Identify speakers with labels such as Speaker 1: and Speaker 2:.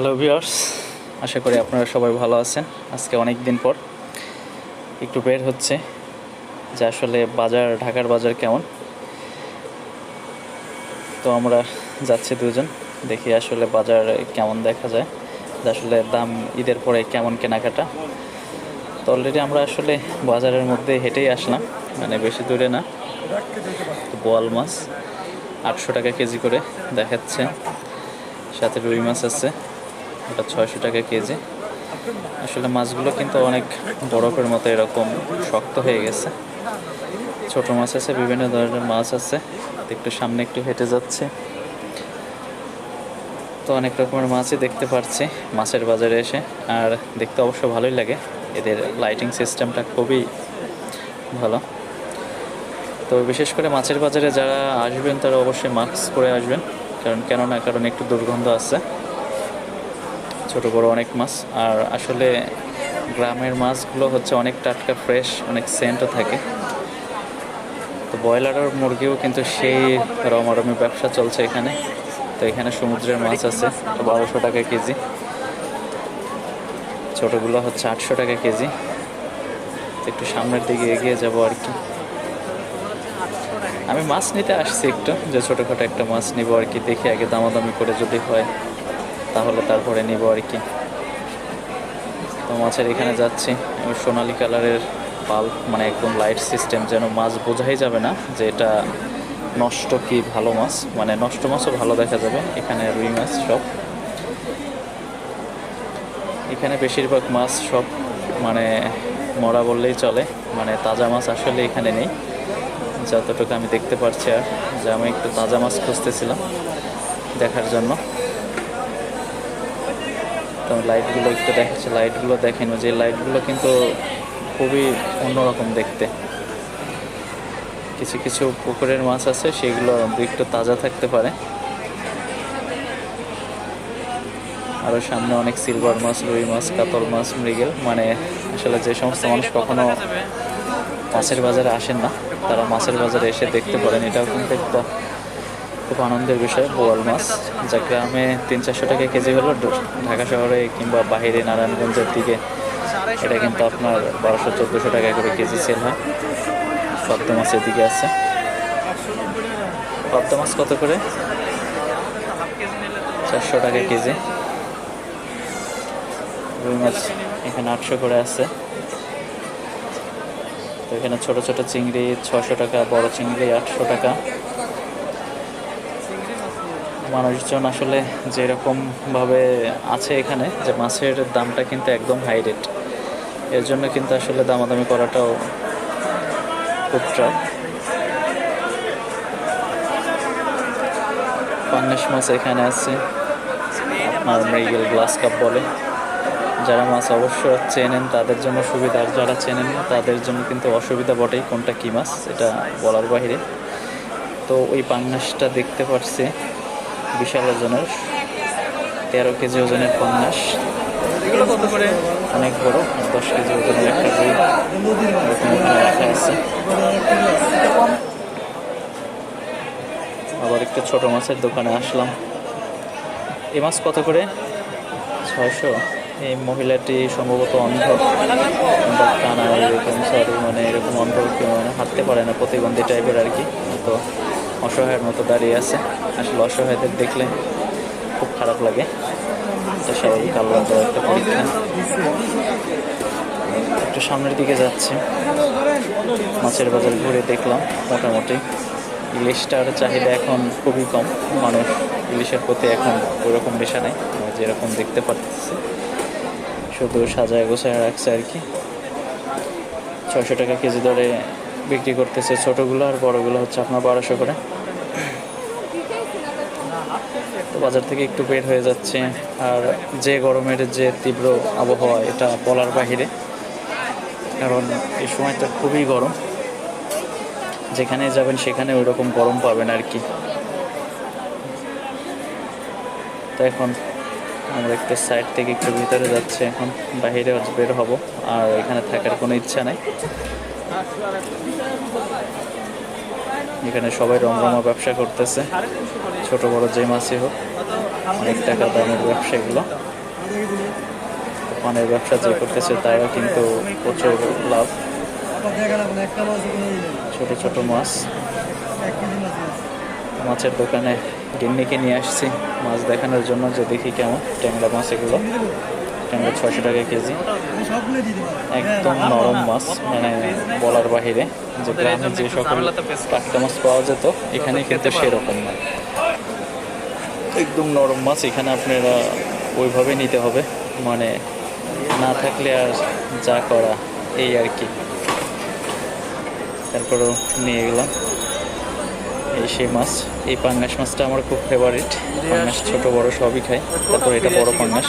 Speaker 1: Hello viewers আশা করি আপনারা সবাই ভালো আছেন। আজকে অনেক দিন পর একটু বের হচ্ছে, যে আসলে বাজার, ঢাকার বাজার কেমন? তো আমরা যাচ্ছি দুজন, দেখি আসলে বাজার কেমন দেখা যায়, যে আসলে দাম ঈদের পরে কেমন কেনাকাটা। তো অলরেডি আমরা আসলে বাজারের মধ্যে হেঁটেই আসলাম মানে বেশি দূরে না। বোয়াল মাছ, আটশো টাকা কেজি করে দেখাচ্ছে। সাথে রুই মাছ আছে। ওটা ছয়শো টাকা কেজি। আসলে মাছগুলো কিন্তু অনেক বরফের মতো এরকম শক্ত হয়ে গেছে। ছোট মাছ আছে, বিভিন্ন ধরনের মাছ আছে। একটু সামনে একটু হেঁটে যাচ্ছে। তো অনেক রকমের মাছই দেখতে পাচ্ছি মাছের বাজারে এসে। আর দেখতে অবশ্য ভালোই লাগে। এদের লাইটিং সিস্টেমটা খুবই ভালো। তো বিশেষ করে মাছের বাজারে যারা আসবেন, তারা অবশ্যই মাস্ক পরে আসবেন। কারণ কেননা, কারণ একটু দুর্গন্ধ আছে। ছোট বড় অনেক মাছ। আর আসলে গ্রামের মাছগুলো হচ্ছে অনেক টাটকা ফ্রেশ অনেক সেন্টও থাকে। তো ব্রয়লার আর মুরগিও কিন্তু সেই রমারমি ব্যবসা চলছে এখানে। তো এখানে সমুদ্রের মাছ আছে বারোশো টাকা কেজি। ছোটোগুলো হচ্ছে আটশো টাকা কেজি। একটু সামনের দিকে এগিয়ে যাব আর কি। আমি মাছ নিতে আসছি একটু, যে ছোটোখাটো একটা মাছ নিব আর কি, দেখি আগে দামাদামি করে যদি হয়। তাহলে তারপরে নিব আর কি। তো মাছের এখানে যাচ্ছি। সোনালি কালারের পাল মানে একদম লাইট সিস্টেম যেন মাছ বোঝাই যাবে না যে এটা নষ্ট কি ভালো মাছ। মানে নষ্ট মাছও ভালো দেখা যাবে, এখানে রুই মাছ সব। এখানে বেশিরভাগ মাছ সব মানে মরা বললেই চলে। মানে তাজা মাছ আসলে এখানে নেই। যতটুকু আমি দেখতে পারছি আর, যে আমি একটু তাজা মাছ খুঁজতেছিলাম দেখার জন্য। তো লাইটগুলো একটু দেখাচ্ছে। লাইটগুলো দেখেন, যে লাইটগুলো কিন্তু খুবই অন্যরকম দেখতে। কিছু কিছু পুকুরের মাছ আছে, সেগুলো একটু তাজা থাকতে পারে। আরও সামনে অনেক সিলভার মাছ, রুই মাছ, কাতল মাছ, মৃগেল। মানে আসলে যে সমস্ত মানুষ কখনো মাছের বাজারে আসেন না, তারা মাছের বাজারে এসে দেখতে পারেন। এটাও কিন্তু একটা খুব আনন্দের বিষয়, বোয়াল মাছ। যা গ্রামে তিন চারশো টাকা কেজি হলো ঢাকা শহরে কিংবা বাহিরে নারায়ণগঞ্জের দিকে এটা কিন্তু আপনার বারোশো, চোদ্দোশো টাকা করে কেজি সেল হয়। পদ্ম মাছ এদিকে আছে। পদ্ম মাছ কত করে? চারশো টাকা কেজি। রুই মাছ এখানে আটশো করে আছে। তো এখানে ছোট ছোট চিংড়ি ছশো টাকা, বড় চিংড়ি আটশো টাকা। মানুষজন আসলে যেরকমভাবে আছে এখানে, যে মাছের দামটা কিন্তু একদম হাই রেট এর জন্য কিন্তু আসলে দামাদামি করাটাও খুব ট্রাফ পাঙ্গাস মাছ এখানে আছে, আপনার মৃগেল গ্লাস কাপ বলে। যারা মাছ অবশ্য চেনেন, তাদের জন্য সুবিধা, আর যারা চেনেন না, তাদের জন্য কিন্তু অসুবিধা বটেই কোনটা কী মাছ এটা বলার বাইরে তো ওই পাঙ্গাসটা দেখতে পাচ্ছি বিশাল ওজনের, তেরো কেজি ওজনের
Speaker 2: করে
Speaker 1: অনেক বড়, দশ কেজি ওজনের একটা এখানে রাখা আছে আবার একটা ছোট মাছের দোকানে আসলাম। এই মাছ কত করে? ছয়শো। এই মহিলাটি সম্ভবত অন্ধ। কানা, এরকম সরি মানে এরকম অন্ধ মানে হাঁটতে পারে না, প্রতিবন্ধী টাইপের আর কি। তো অসহায়ের মতো দাঁড়িয়ে আছে। আসলে অসহায়দের দেখলে খুব খারাপ লাগে। এটা স্বাভাবিক আল্লাহ একটা পরীক্ষা। একটু সামনের দিকে যাচ্ছে। মাছের বাজার ঘুরে দেখলাম, মোটামুটি। ইলিশটার চাহিদা এখন খুবই কম। মানুষ ইলিশের প্রতি এখন ওরকম নেশা নেই যেরকম দেখতে পাচ্ছি শুধু সাজায় গোছায় রাখছে আর কি। ছয়শো টাকা কেজি দরে বিক্রি করতেছে ছোটোগুলো আর বড়গুলো হচ্ছে আপনার বারোশো করে। তো বাজার থেকে একটু বের হয়ে যাচ্ছে আর যে গরমের যে তীব্র আবহাওয়া, এটা বলার বাহিরে। কারণ এই সময়টা খুবই গরম। যেখানে যাবেন সেখানে ওই রকম গরম পাবেন আর কি। তো এখন আমরা একটু সাইড থেকে একটু ভিতরে যাচ্ছি, এখন বাহিরে বের হব। আর এখানে থাকার কোনো ইচ্ছা নেই। এখানে সবাই রমরমা ব্যবসা করতেছে। ছোট বড় যে মাছই হোক, অনেক টাকা দামের ব্যবসা এগুলো। পানের ব্যবসা যে করতেছে তারা কিন্তু প্রচুর লাভ। ছোট ছোট মাছ। মাছের দোকানে গিন্নিকে নিয়ে আসছি, মাছ দেখানোর জন্য যে দেখি কেমন ট্যাংরা মাছ এগুলো। ট্যাংরা ছয়শো টাকা কেজি। একদম নরম মাছ মানে বলার বাহিরে। যে গ্রামে যে সকল টাটকা মাছ পাওয়া যেত, এখানে কিন্তু সেরকম না। একদম নরম মাছ, এখানে আপনারা ওইভাবে নিতে হবে। মানে না থাকলে আর যা করা, এই আর কি। তারপরেও নিয়ে গেলাম। এই সেই মাছ, এই পাঙ্গাস মাছটা আমার খুব ফেভারিট পাঙ্গাস ছোট বড় সবই খাই তারপর এটা বড় পাঙ্গাস।